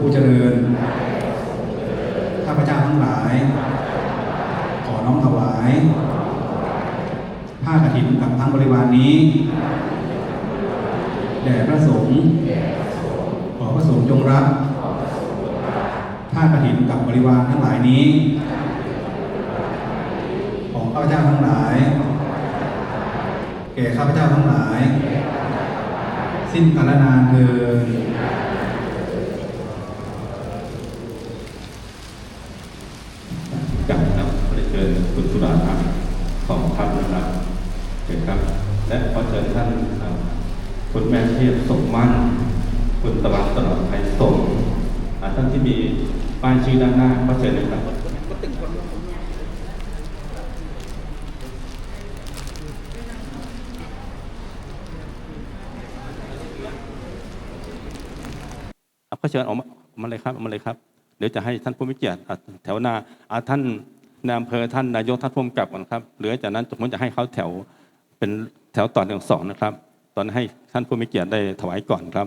ผู้เจริญ ข้าพเจ้าทั้งหลาย ขอน้อมถวาย ผ้ากฐินกับทั้งบริวารนนี้ แด่พระสงฆ์ ขอพระสงฆ์จงรับผ้ากฐินกับบริวารทั้งหลายนี้ ของข้าพเจ้าทั้งหลาย แก่ข้าพเจ้าทั้งหลาย สิ้นกาลนานเทิน กับครับ ขอเชิญคุณสุราภาของท่านนะครับเชิญครับ และขอเชิญท่านคุณแม่เทียบสมมั่น คุณตะวันตลอดไทยสงฆ์อาท่านที่มีป้ายชื่อด้านหน้าขอเชิญเลยครับเอาก็เชิญออกมามาเลยครับออกมาเลยครับ เดี๋ยวจะให้ท่านผู้มีเกียรติแถวหน้าอะท่าน นายอำเภอท่านนายกท่านผู้กำกับก่อนครับเหลือจากนั้นผมจะให้เขาแถวเป็นแถวต่อหนึ่งสองนะครับ ตอนให้ท่านผู้มีเกียรติได้ถวายก่อนครับ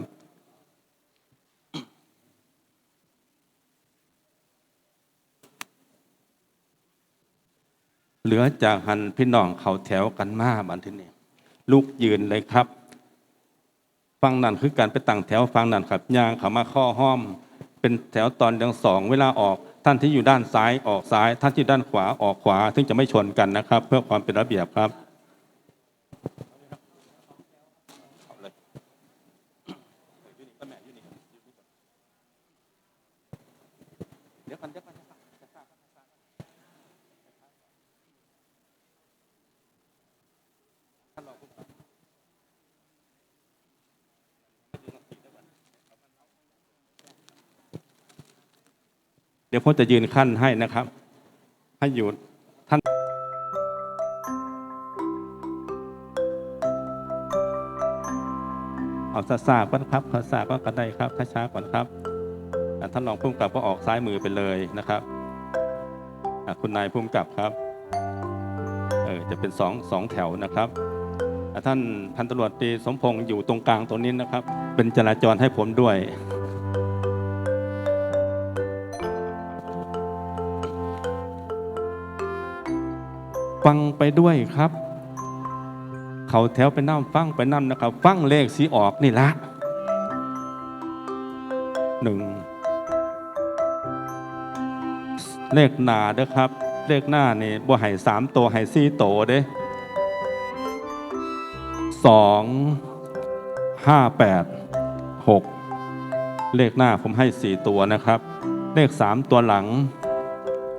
เหลือจากหันพี่น้องเขาแถวกันมาบันทีนี้ลูกยืนเลยครับ ฟังนั่นคือการไปตั้งแถวฟังนั่นครับยางเขามาข้อห้อม เป็นแถวตอนยังสองเวลาออก ท่านที่อยู่ด้านซ้ายออกซ้าย ท่านที่ด้านขวาออกขวา ซึ่งจะไม่ชนกันนะครับ เพื่อความเป็นระเบียบครับ เดี๋ยวก่อนเดี๋ยวก่อนเดี๋ยวก่อนท่านรองผู้กำกับ เดี๋ยวผมจะยืนขั้นให้นะครับ ให้อยู่ท่านเอาซาซาก่อนครับซาซาก็กันได้ครับช้าๆก่อนครับท่านรองผู้กำกับก็ออกซ้ายมือไปเลยนะครับคุณนายผู้กำกับครับเออจะเป็นสองสองแถวนะครับท่านพันตำรวจตรีสมพงษ์อยู่ตรงกลางตรงนี้นะครับ เป็นจราจรให้ผมด้วย ฟังไปด้วยครับ เขาแถวไปนั่งฟังไปนั่งนะครับ ฟังเลขสีออกนี่ละหนึ่งเลขหนาเด้อครับ เลขหน้านี่บ่ให้สามตัวให้สี่ตัวเด้สองห้าแปดหกเลขหน้าผมให้สี่ตัวนะครับ เลขสามตัวหลัง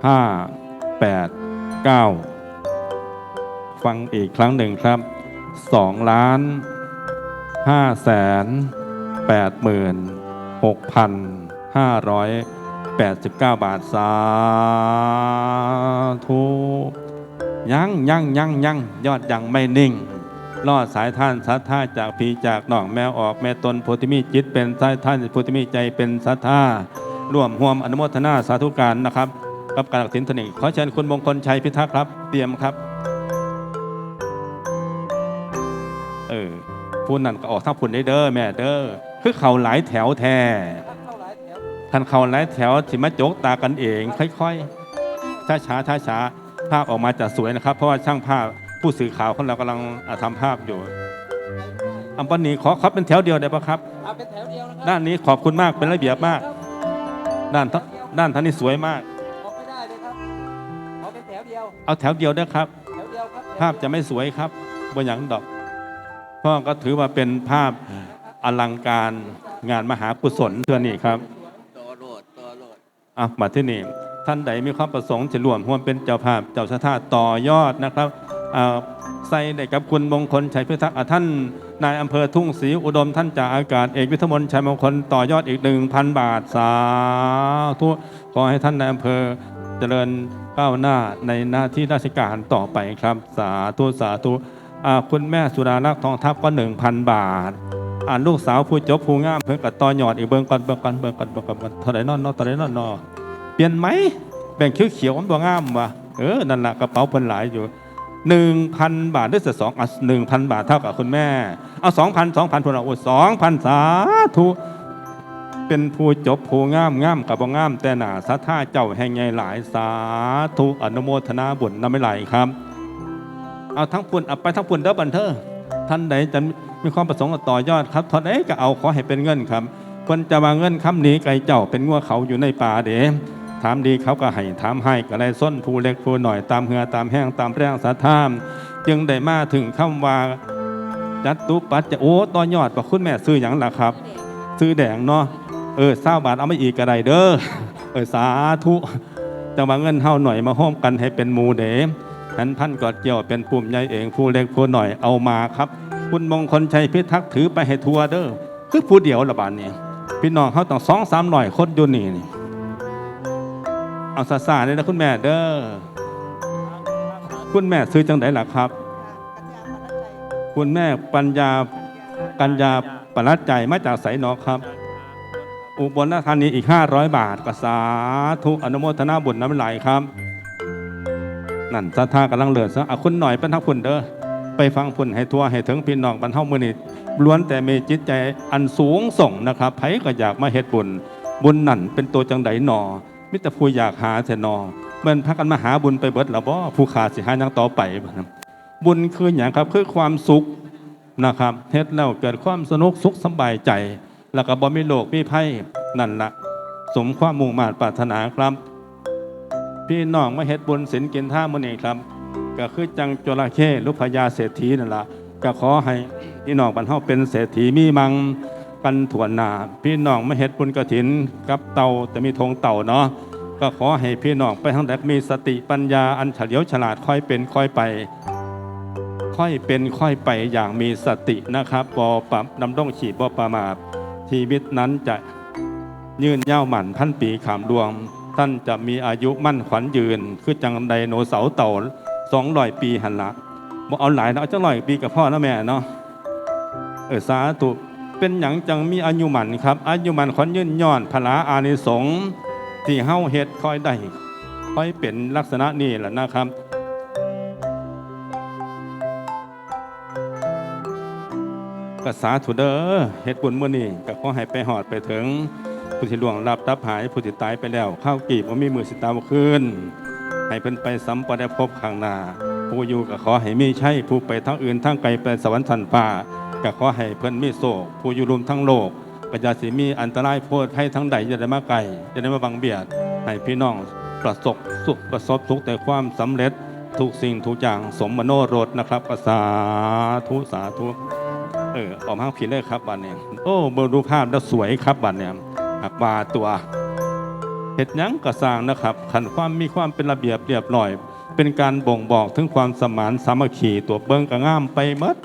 ห้าแปดเก้า ฟังอีกครั้งหนึ่งครับสองล้านห้าแสนแปดหมื่นหกพันห้าร้อยแปดสิบเก้าบาทสาธุยังยังยังยังยอดยังไม่นิ่งรอดสายท่านสัทธาจากพีจากหนองแมวออกแม่ตนโพธิมีจิตเป็นสายท่านโพธิมีใจเป็นสัทธาร่วมห่วมอนุโมทนาสาธุการนะครับ กับการตัดสินถนิงขอเชิญคุณมงคลชัยพิทักษ์ครับ เตรียมครับ พูดนั่นก็ออกทั้งพุ่นได้เด้อแม่เด้อคือเขาหลายแถวแท้คันเขาหลายแถวสิมาโจกตากันเอง ค่อยๆช้าช้าช้าช้าๆภาพออกมาจะสวยนะครับ เพราะว่าช่างภาพผู้สื่อข่าวของเรากำลังอะทำภาพอยู่อัมปนีขอขอเป็นแถวเดียวได้ปะครับเอาเป็นแถวเดียวนะครัด้านนี้ขอบคุณมากเป็นระเบียบมาก ด้านทด้านท่านนี่สวยมากออกไม่ได้เลยครับเอาเป็นแถวเดียว เอาแถวเดียวด้วยครับแถวเดียวครับ ภาพจะไม่สวยครับบนอย่างดอก พราะก็ถือว่าเป็นภาพอลังการงานมหากุศลเทือนี่ครับตัวโหลดตัวโหลดอะมาที่นี่ท่านใดมีความประสงค์จะร่วมร่วมเป็นเจ้าภาพเจ้าชะท่าต่อยอดนะครับอ่าใส่ได้กับคุณมงคลชัยพิทักษ์อะท่านนายอำเภอทุ่งศรีอุดมท่านจ่าอากาศเอกวิทมนชัยมงคลต่อยอดอีก1,000บาทสาธุขอให้ท่านนายอำเภอเจริญก้าวหน้าในหน้าที่ราชการต่อไปครับ สาธุสาธุ คุณแม่สุดารักษ์ทองทัพก็1,000บาทอ่านลูกสาวผู้จบผู้งามเพิ่งกับต่อยอดอีกเบิ่งก่อนเบิ่งก่อนเบิ่งก่อนเบิ่งก่อนเบิ่งก่อนเท่าไรนอนนาะเท่าไรนอนนาะเปลี่ยนไหมแบ่งเขียวเขียวมันบ่งามวะเออนั่นแหละกระเป๋าเพิ่นหลายอยู่หนึ่งพันบาทด้วยเสียสองอะหนึ่งพันบาทเท่ากับคุณแม่ เอาสองพันสองพันพนเอาสองพันสาธุเป็นผู้จบผู้งามงามกับบ่งาม แต่หนาสัทธาเจ้าแห่งใหญ่หลายสาธุอนุโมทนาบุญนำไม่ไหลครับ เอาทั้งปุ่นเอาไปทั้งปุ่นเด้อบันเทอร์ท่านใดจะมีความประสงค์จะต่อยอดครับท่านใดก็เอาขอให้เป็นเงินครับคนจะมาเงินคำนี้ไกลเจ้าเป็นงัวเขาอยู่ในป่าเด๋ถามดีเขาก็ให้ถามให้ก็เลยส้นผู้เล็กผู้หน่อยตามเหือตามแห้งตามแรงสาธามจึงได้มาถึงคำว่าจัดตุปัจจะโอ้ต่อยอดว่าคุณแม่ซื้ออย่างล่ะครับ ซื้อแดงเนาะเออเศร้าบาทเอาไมาอีกก็ได้เด้อเออสาธุจะมาเงินเฮาหน่อยมาห้อมกันให้เป็นหมูเด๋ นั้นพันกอดเกี่ยวเป็นปุ่มใหญ่เองผู้เล็กผู้หน่อยเอามาครับ คุณมงคลชัยพิทักษ์ถือไปให้ทัวเด้อคือผู้เดียวละบาทนี่พี่น้องเขาต้องสองสามหน่อยคนอยู่นี่นี่เอาซาซาเลยนะคุณแม่เด้อคุณแม่ซื้อจังไดล่ะครับ คุณแม่ปัญญากัญญาปรัดใจมาจากไสนอครับ อุบลราชธานีอีก 500 บาทกษาทุกอนุโมทนาบุญน้ำไหลครับ นั่นสัทธากำลังเหลือซะอะคุณหน่อยเป็นทักพุ่นเด้อไปฟังพุ่นให้ทั่วให้ถึงพี่น้องบรรเทามือนี่ล้วนแต่มีจิตใจอันสูงส่งนะครับไผก็อยากมาเฮ็ดบุญ บุญนั่นเป็นตัวจังไดหนอมิต่ผู้อยากหาแต่นอเมื่อพักกันมาหาบุญไปเบิดแล้วบ่ผู้ขาดสิหายังต่อไปบุญคืออย่างครับคือความสุขนะครับเฮ็ดแล้วเกิดความสนุกสุขสบายใจ แล้วก็บ่มีโลกมีภัยนั่นละสมความมุ่งมา่ปรารถนาครับ พี่น้องมาเฮ็ดบุญศีลกินท่ามื้อนี้ครับ ก็คือจังจระเข้หรือพญาเศรษฐีนั่นละก็ขอให้พี่น้องบรรเทาเป็นเศรษฐีมีมังกันถวนหนาพี่น้องมาเฮ็ดบุญกฐินกับเต่าแต่มีธงเต่าเนาะก็ขอให้พี่น้องไปทั้งแดกมีสติปัญญาอันเฉลียวฉลาดค่อยเป็นค่อยไป ค่อยเป็นค่อยไปอย่างมีสตินะครับบอปับนำต้องขีดบอประมาทชีวิตนั้นจะยืนเย้าหมั่นพันปีขามดวง ท่านจะมีอายุมั่นขวัญยืน คือจังไดโนเสาร์เต่าสองร้อยปีหันละบอกเอาหลายนะเอาจังร้อยปีกับพ่อนะแม่เนาะเออสาธุเป็นอย่างจังมีอายุหมันครับอายุหมันขวัญยืนย้อนพลาอานิสงส์ที่เฮาเฮ็ดคอยได้คอยเป็นลักษณะนี้แหละนะครับก็สาธุเด้อเฮ็ดบุญมื้อนี้ก็ขอให้ไปหอดไปถึง ผู้ที่ล่วงลับตับหายผู้ที่ตายไปแล้ว ข้าวกีบว่ามีมือสิตามคืนให้เพิ่นไปสัมปได้พบข้างหน้าผู้อยู่ก็ขอให้มีใช่ผู้ไปทั้งอื่นทั้งไกลไปสวรรค์ทันฟ้าก็ขอให้เพิ่นมีโศกผู้อยู่รวมทั้งโลกก็จะสิมีอันตรายโพดให้ทั้งใดจะได้มาไกลจะได้มาบังเบียดให้พี่น้องประสบสุขประสบทุกแต่ความสำเร็จทุกสิ่งทุกอย่างสมมโนรถนะครับก็สาธุสาธุเออออกมาผิดเลยครับบัตรเนี่ยโอ้เบอร์ดูภาพแล้วสวยครับบัตรเนี่ยักบาตัวเห็ดยังกระสร้างนะครับขันความมีความเป็นระเบียบเรียบร้อย เป็นการบ่งบอกถึงความสมานสามัคคีตัวเบิ้งกระง่ามไปหมด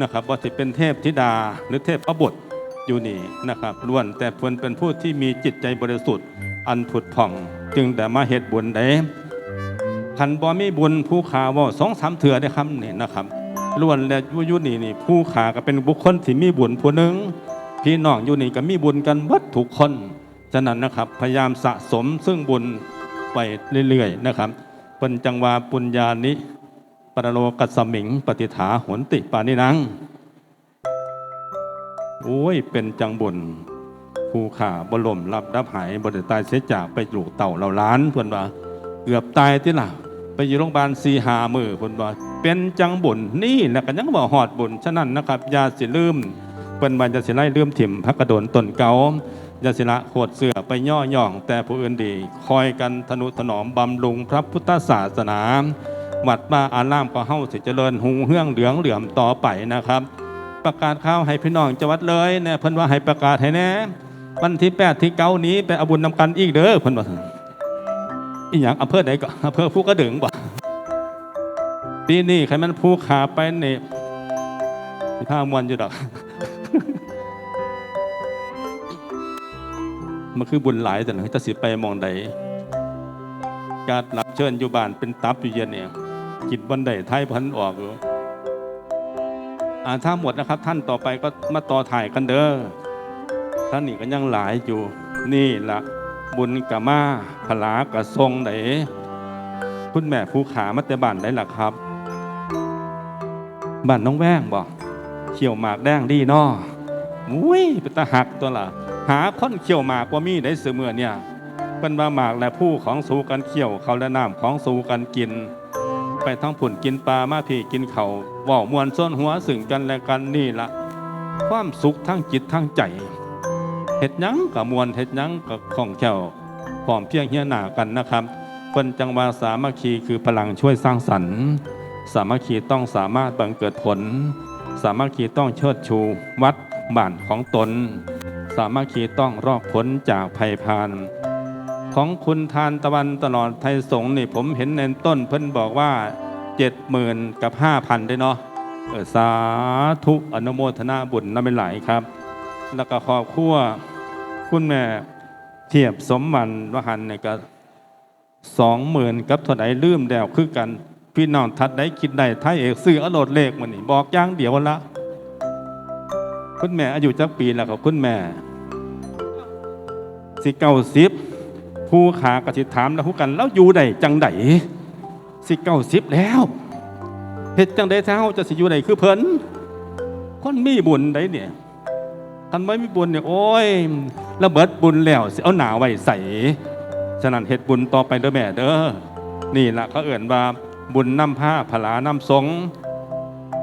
นะครับว่าจะเป็นเทพธิดาหรือเทพประบุตรอยู่นี่นะครับล้วนแต่เพิ่นเป็นผู้ที่มีจิตใจบริสุทธิ์ อันผุดผ่อง จึงแต่มาเหตุบุญได้ขันบ่มีบุญผู้ขาว่าสองสามเถื่อได้คำนี่นะครับล้วนและยุยุนี่นี่ผู้ขาก็เป็นบุคคลที่มีบุญผู้หนึ่ง พี่น้องอยู่นี่ก็มีบุญกันวัดทุกคน ฉะนั้นนะครับพยายามสะสมซึ่งบุญไปเรื่อยๆนะครับเป็นจังหวาปุญญานิปรโลกัสมิง ปฏิฐาหนติปานินังโอ้ยเป็นจังบุญผู้ขาบรมรับรับหายบริตายเสียจากไปอยู่เต่าเราล้านเพื่อนว่าเกือบตายที่ล่ะไปอยู่โรงพยาบาลสีหามือเพิ่นว่าเป็นจังบุญนี่แหละก็ยังบ่หอดบุญฉะนั้นนะครับยาสิลืม เพิ่นว่าจะสิไล่ลืมถิ่มพระกระโดนตนเก่าอย่าสิละโคดเสือไปย่อย่อง แต่ผู้อื่นดี คอยกันทนุถนอมบำรุงพระพุทธศาสนาวัดบ้าอารามก็เฮ้าสิเจริญหุงเฮืองเหลืองเหลื่อมต่อไปนะครับ ประกาศข่าวให้พี่น้องจังหวัดเลยเนี่ยเพิ่นว่าให้ประกาศให้แน่วันที่แปดที่เก้านี้ไปอาบุญนำกันอีกเด้อเพิ่นว่าอีหยังอำเภอไหนก็อำเภอภูกระดึงบ่ปีนี้ใครมันภูขาไปเนี่ยข้ามวนอยู่ดอก มันคือบุญหลายแต่หนึ่งจะสิไปมองใดการรับเชิญอยู่บ้านเป็นตับอยู่เย็นเนี่ยกินบันไดไทยพันออกอยู่อ่าถ้าหมดนะครับ ท่านต่อไปก็มาต่อถ่ายกันเด้อท่านนี่ก็ยังหลายอยู่ นี่ละบุญกะมาพลากระทรงไหนคุณแม่ภูขามาแต่บ้านได้ล่ะครับบ้านน้องแว้งบอก เขียวหมากแดงดีนาะมุ้ยเป็นตาหักตัวละหาค้นเขียวหมากว่ามีได้เสมอเนี่ยเป็นว่าหมากและผู้ของสู่กันเขียวเขาและน้ำของสู่กันกิน ไปทั้งผุ่นกินปลามาพี่กินเขาว่ามวนส้นหัวสึ่งกันและกันนี่ละความสุขทั้งจิตทั้งใจเห็ดยังกับมวลเห็ดยังกับของแก้วพร้อมเพรียงเฮียหนากันนะครับเป็นจังหวะสามัคคีคือพลังช่วยสร้างสรรค์ สามัคคีต้องสามารถบังเกิดผลามัคคีต้องเชิดชูวัดบ้านของตน สามัคคีต้องรอกพ้นจากภัยพาน ของคุณทานตะวันตลอดไทยสงฆ์นี่ผมเห็นในต้นเพิ่นบอกว่าเจ็ดหมื่นกับห้าพันได้เนาะสาธุอนุโมทนาบุญนั่นเป็นหลายครับ แล้วก็ขอบครัวคุณแม่เทียบสมมันวหันเนี่ยก็สองหมื่นกับเท่าไหร่ลืมแล้วคือกัน พี่น้องทัดได้คิดได้ไทยเอกซื้อเอาโหลดเลขมันนี่บอกย่างเดียวละ คุณแม่อายุจักปีแล้วครับคุณแม่สิเก้าสิบผู้ขากระสิถามแล้วกัน แล้วอยู่ใดจังใดสิเก้าสิบแล้วเฮ็ดจังใดเท้าจะสิอยู่ใดคือเพิ่นคนมีบุญใดเนี่ยคันไม่มีบุญเนี่ยโอ้ยระเบิดบุญแล้วสิเอาหนาไว้ใส่ฉะนั้นเฮ็ดบุญต่อไปเด้อแม่เด้อนี่ละเขาเอื่นว่า บุญน้ำผ้าผลาน้ำสง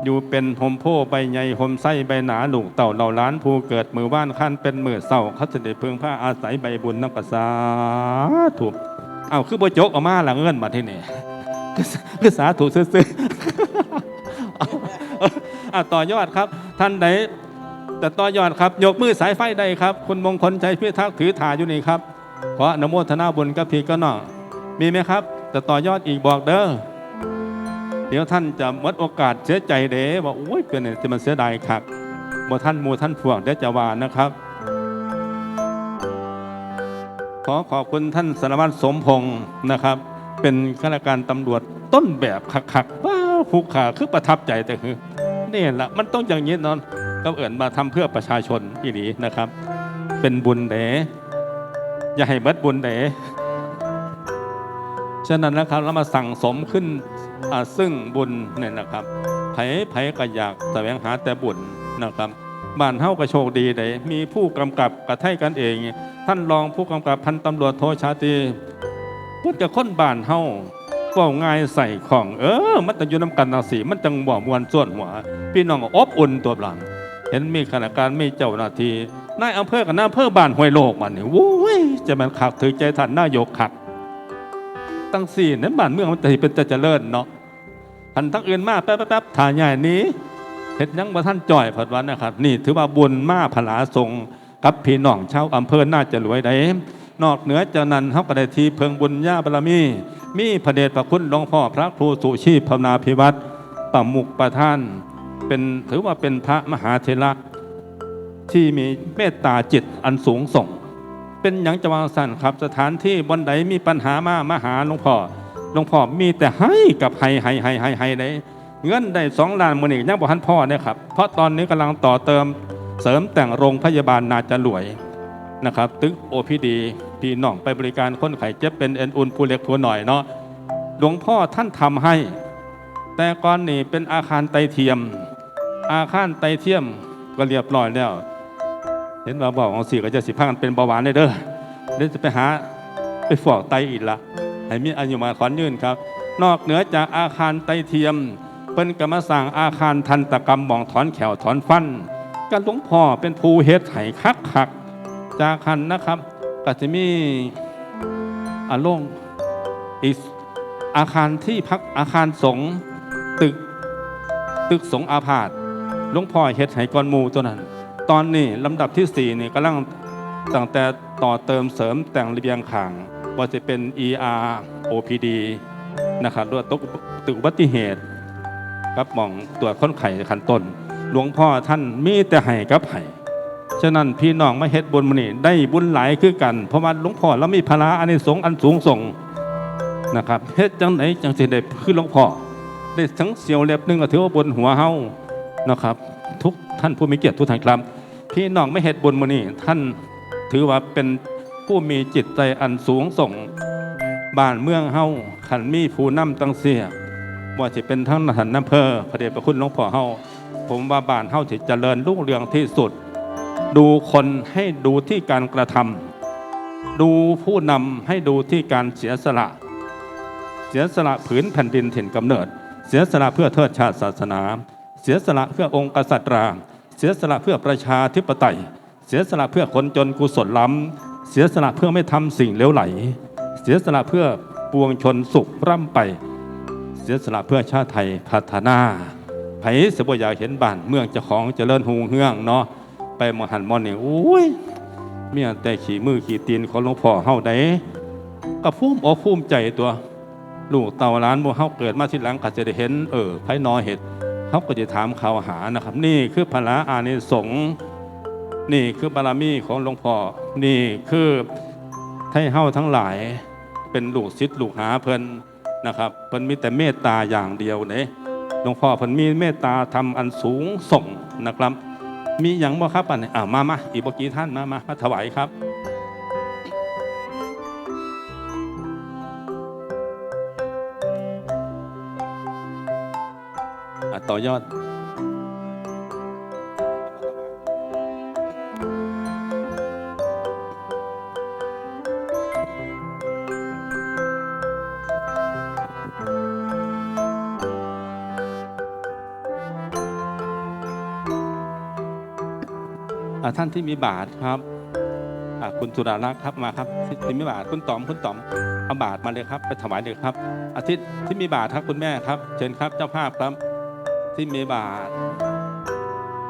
อยู่เป็นหมโพใบใหญ่หมไส้ใบหนาลูกเต่าเหล่าล้านผู้เกิดมือว่านขั้นเป็นมือเศร้าเขาจะได้เพึงผ้าอาศัยใบบุญน้ำกระสาถูกเอาคือโบ่จกออกมาหลังเงินมาที่นี่คือสาถูซื้อเอาเอาอะต่อยอดครับ ท่านใดแต่ต่อยอดครับ ยกมือสายไฟได้ครับ คุณมงคลใจพิทักษ์ถือถ่ายอยู่นี่ครับขออนุโมทนาบุญกับพีก็น้องมีไหมครับ แต่ต่อยอดอีกบอกเด้อ ดี๋ยวท่านจะมดโอกาสเสียใจเด้ว่าโอ้ยเป็นเนี่ยที่มันเสียดายครับบ่ท่านมูท่านพวกเดี๋ยวจะวานนะครับ ขอขอบคุณท่านสารวัตรสมพงศ์นะครับ เป็นข้าราชการตำรวจต้นแบบขักๆว้าวผูกขาคือประทับใจแต่คือนี่แหละมันต้องอย่างนี้นอนก็เอิ่นมาทำเพื่อประชาชนอีหลีนะครับ เป็นบุญเด๋อย่าให้เบิดบุญเด๋ฉะนั้นนะครับเรามาสั่งสมขึ้น ซึ่งบุญเนี่ยนะครับไผไผก็อยากแสวงหาแต่บุญนะครับบ้านเฮาก็โชคดีเลยมีผู้กำกับกระไทยกันเอง ท่านรองผู้กำกับพันตำรวจโทชาตรีเพิ่นกับคนบ้านเฮาเว้าง่ายใส่ของ เออ มันต้องยู่น้ำกันนาสีมันจังบ่มวนส่วนหัว พี่น้องอบอุ่นตัวหลัง เห็นมีขณะการมีเจ้าหน้าที่นายอำเภอกับนายอำเภอบ้านห้วยโลกมันนี่โว้ยจะมันขักถือใจท่านนายกขัก ตั้งสี่นั้นบ้านเมืองมันจะเป็นจะเจริญเนาะพันทั้งอื่นมาแป๊บแป๊บถ่ายใหญ่นี้เห็ดยังบ่ท่านจ่อยผัดวันนะครับ นี่ถือว่าบุญมาผลาทรงกับพี่น้องชาวอำเภอน่าจะรวยได้นอกเหนือจากนั้นเฮาก็ได้ทีเพิงบุญญาบารมี มีพระเดชพระคุณหลวงพ่อพระครูสุชีพภานาพิวัตรประมุกประท่าน เป็นถือว่าเป็นพระมหาเทระที่มีเมตตาจิตอันสูงส่ง เป็นอย่างจะวางสั่นครับ สถานที่บนใดมีปัญหามามาหาหลวงพ่อหลวงพ่อมีแต่ให้กับให้ให้ให้ให้ให้ได้เงินได้สองล้านมือนี่ยังบอกท่านพ่อเนี่ยครับเพราะตอนนี้กำลังต่อเติมเสริมแต่งโรงพยาบาลนาจะรวยนะครับตึกโอพีดีพี่น้องไปบริการคนไข้เจ็บเป็นเอ็นอุนผู้เล็กผู้หน่อยเนาะหลวงพ่อท่านทำให้ แต่ก่อนนี่เป็นอาคารไตเทียม อาคารไตเทียมก็เรียบร้อยแล้ว เห็นว่าบอกของสี่ก็จะสิพากันเป็นเบาหวานได้เด้อเดี๋ยวจะไปหาไปฟอกไตอีกละให้มีอายุมาขอนยืนครับ นอกเหนือจากอาคารไตเทียมเปิ้นก็มสร้างอาคารทันตกรรมหมองถอนแขวถอนฟันกันหลวงพ่อเป็นภูเฮ็ดไห้คักคักจากคันนะครับก็จะมีอาโลงอีกอาคารที่พักอาคารสงตึก ตึกสงอาพาธหลวงพ่อเฮ็ดไห้ก้อนมูตัวนั้น ตอนนี้ลำดับที่ 4 นี่กำลังตั้งแต่ต่อเติมเสริมแต่งระเบียงข่างว่าจะเป็น ER OPD นะครับรวดตกตึกอุบัติเหตุกับมองตรวจค้นไข้ขันต้น หลวงพ่อท่านมีแต่ให้กับให้ฉะนั้นพี่น้องมาเฮ็ดบุญมื้อนี้ได้บุญหลายคือกัน เพราะว่าหลวงพ่อเรามีพละอันนี้สงอันสูงส่งนะครับเฮ็ดจังไหนจังสิได้คือหลวงพ่อได้ทั้งเสียวเล็บหนึงก็ถือว่าบนหัวเฮานะครับ ทุกท่านผู้มีเกียรติทุกท่านครับ พี่น้องไม่เฮ็ดบุญมือนี้ท่านถือว่าเป็นผู้มีจิตใจอันสูงส่งบ้านเมืองเฮาขันมีผู้นำตังเสียว่าจะเป็นทั้งหันอำเภอพระเดชพระคุณหลวงพ่อเฮาผมว่าบ้านเฮาที่เจริญรุ่งเรืองที่สุด ดูคนให้ดูที่การกระทำดูผู้นำให้ดูที่การเสียสละ เสียสละผืนแผ่นดินถิ่นกำเนิด เสียสละเพื่อเทิดชาติศาสนา เสียสละเพื่อองค์กษัตริย์เสียสละเพื่อประชาธิปไตย เสียสละเพื่อคนจนกุศลล้ำ เสียสละเพื่อไม่ทำสิ่งเลวไหล เสียสละเพื่อปวงชนสุขร่ำไป เสียสละเพื่อชาติไทยพัฒนาไผสบอยากเห็นบ้านเมืองเจ้าของเจริญหูเฮืองเนาะไปมหันมอนนี่โอ้ยเมียแต่ขี่มือขี่ตีนของหลวงพ่อเฮาได้ก็ภูมิอกภูมิใจตัว ลูกเต่าล้านโมเฮาเกิดมาทีหลังก็จะได้เห็น เออไผนอเห็ด เขาก็จะถามข่าวหานะครับ นี่คือพระอานิสงส์นี่คือบารมีของหลวงพ่อนี่คือให้เฮาทั้งหลายเป็นลูกศิษย์ลูกหาเพิ่นนะครับเพิ่นมีแต่เมตตาอย่างเดียวเนี่ยหลวงพ่อเพิ่นมีเมตตาทำอันสูงส่งนะครับ มีอย่างบ่ครับอันนี้อ่ามามาอีกบกี่ท่านมามามาถวายครับ ต่อยอดท่านที่มีบาทครับคุณสุดารักษ์ครับมาครับที่ที่มีบาทคุณต๋อมคุณต๋อมเอาบาทมาเลยครับ ไปถวายเลยครับ อาทิตย์ที่มีบาทครับคุณแม่ครับ เชิญครับเจ้าภาพครับ ที่มีบาท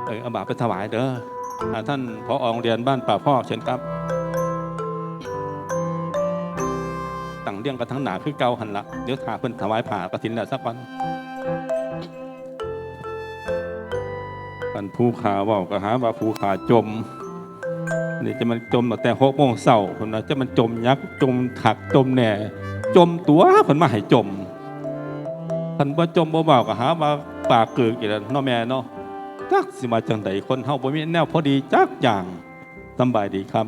เออเอาบาทไปถวายเด้อท่านพอโรงเรียนบ้านป่าพ่อเชิญครับต่างเรื่องกันทั้งหนาคือเกาหันละเดี๋ยวถาเพิ่นถวายผ่ากระถินแล้วสักวันกันผู้ขาเว่าก็หาว่าผู้ขาจมนี่จะมันจมตั้งแต่หกโมงเช้าคนนะจะมันจมยักษ์จมถักจมแหน่จมตัวเพิ่นมาให้จมเพิ่นบ่จมบ่เบาก็หาว่า ปากเกิกอีกแล้วเนาะแม่เนาะจักสิมาจังไดคนเฮาบ่มีแนวพอดีจักอย่างสำบายดีครับ